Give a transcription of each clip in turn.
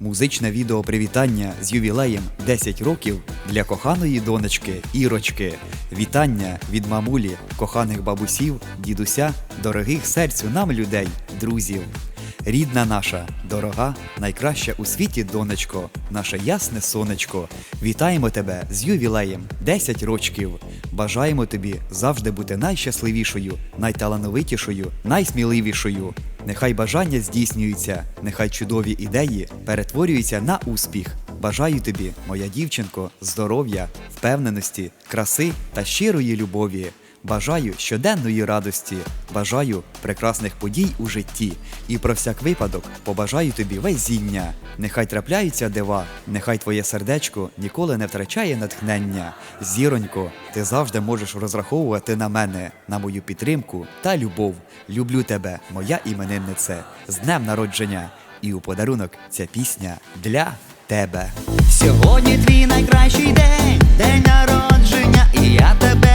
Музичне відео привітання з ювілеєм 10 років для коханої донечки Ірочки. Вітання від мамулі, коханих бабусів, дідуся, дорогих серцю нам людей, друзів. Рідна наша, дорога, найкраща у світі донечко, наше ясне сонечко. Вітаємо тебе з ювілеєм 10 рочків. Бажаємо тобі завжди бути найщасливішою, найталановитішою, найсміливішою. Нехай бажання здійснюються, нехай чудові ідеї перетворюються на успіх. Бажаю тобі, моя дівчинко, здоров'я, впевненості, краси та щирої любові. Бажаю щоденної радості, бажаю прекрасних подій у житті, і про всяк випадок побажаю тобі везіння. Нехай трапляються дива, нехай твоє сердечко ніколи не втрачає натхнення. Зіронько, ти завжди можеш розраховувати на мене, на мою підтримку та любов. Люблю тебе, моя імениннице, з днем народження. І у подарунок ця пісня для тебе. Сьогодні твій найкращий день, день народження, і я тебе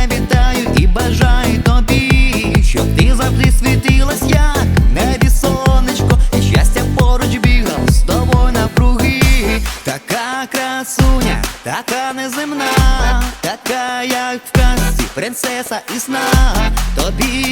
і бажаю тобі, щоб ти завжди світилась, як небі сонечко, і щастя поруч бігав з тобою напруги, Така красуня, така неземна, така, як в казці, принцеса і сна. Тобі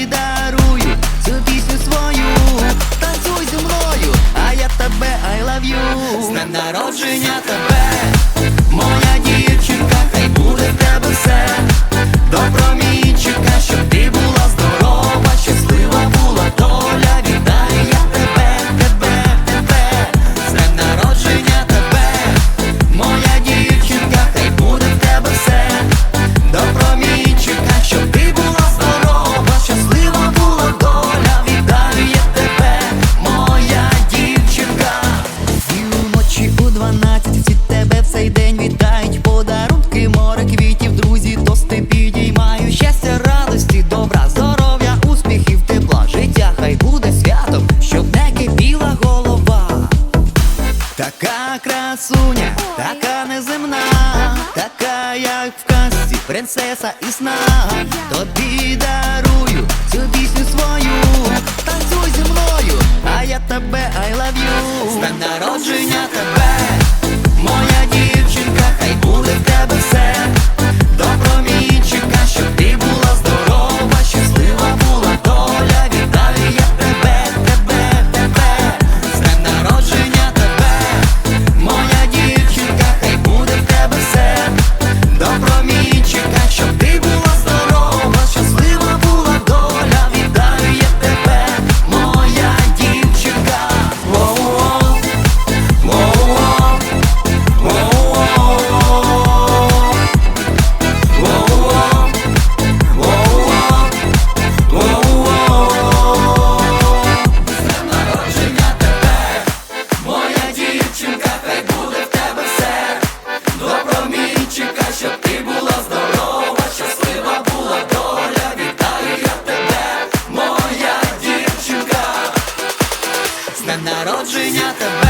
принцеса і сна. Тобі дарую цю пісню народження тебе.